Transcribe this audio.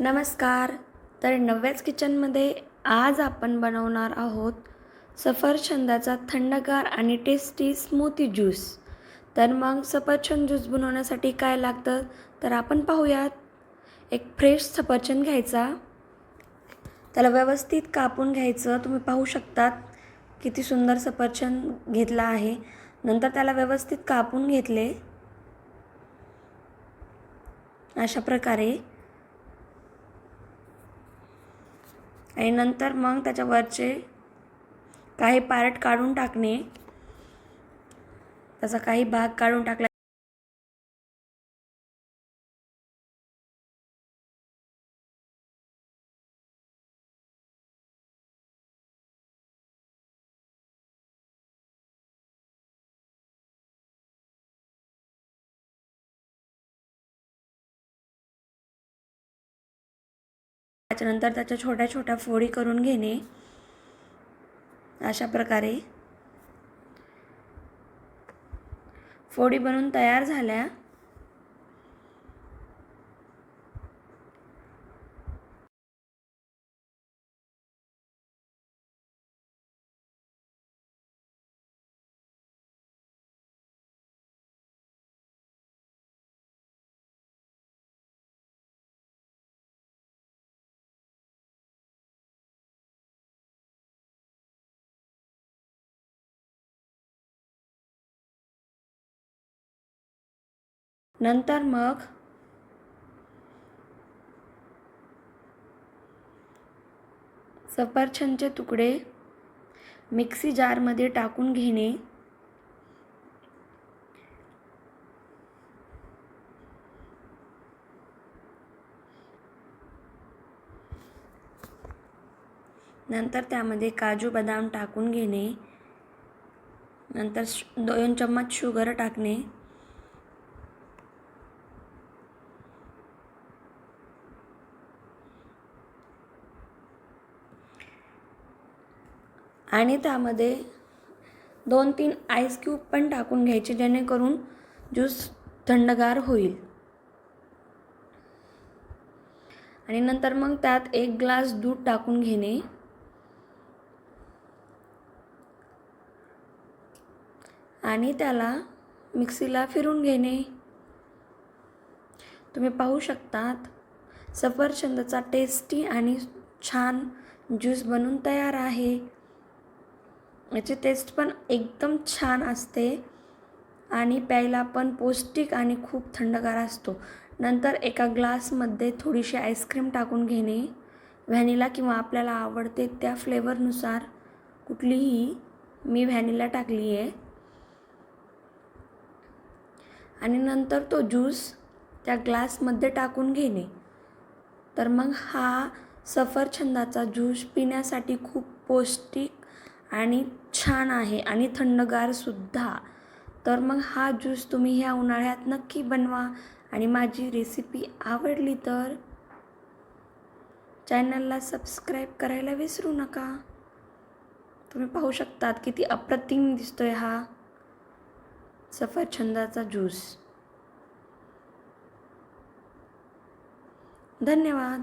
नमस्कार. तर नव्याच किचनमध्ये आज आपण बनवणार आहोत सफरचंदाचा थंडगार आणि टेस्टी स्मूथी ज्यूस. तर मग सफरचंद ज्यूस बनवण्यासाठी काय लागतं तर आपण पाहूयात. एक फ्रेश सफरचंद घ्यायचा. त्याला व्यवस्थित कापून घ्यायचं. तुम्ही पाहू शकतात किती सुंदर सफरचंद घेतला आहे. नंतर त्याला व्यवस्थित कापून घेतले. अशा प्रकारे आणि नंतर मग त्याच्यावरचे काही पार्ट काढून टाकणे. त्याचा काही भाग काढून टाकला त्याच्यानंतर त्याच्या छोट्या छोट्या फोडी करून घेणे. अशा प्रकारे. फोडी बनवून तयार झाल्या. नंतर मग? सफरचंदचे तुकडे मिक्सी जारमध्ये टाकून घेणे. नंतर त्यामध्ये काजू बदाम टाकून घेणे. नंतर दोन चम्मच शुगर टाकणे. आणि त्यामध्ये दोन तीन आईस क्यूब पण टाकून घ्यायचे जेणेकरून ज्यूस थंडगार होईल. आणि नंतर मग त्यात एक ग्लास दूध टाकून घेणे. आणि त्याला मिक्सीला फिरून घेणे. तुम्ही पाहू शकतात सफरचंदचा टेस्टी आणि छान ज्यूस बनून तयार आहे. याची टेस्ट पण एकदम छान असते. आणि प्यायला पण पौष्टिक आणि खूप थंडगार असतो. नंतर एका ग्लासमध्ये थोडीशी आईस्क्रीम टाकून घेणे. व्हॅनिला किंवा आपल्याला आवडते त्या फ्लेवरनुसार कुठलीही मी व्हॅनिला टाकली आहे आणि नंतर तो ज्यूस त्या ग्लासमध्ये टाकून घेणे. तर मग हा सफरछंदाचा ज्यूस पिण्यासाठी खूप पौष्टिक आणि छान आहे आणि थंडगारसुद्धा तर मग हा ज्यूस तुम्ही ह्या उन्हाळ्यात नक्की बनवा. आणि माझी रेसिपी आवडली तर चॅनलला सबस्क्राईब करायला विसरू नका. तुम्ही पाहू शकतात किती अप्रतिम दिसतोय हा सफरछंदाचा ज्यूस. धन्यवाद.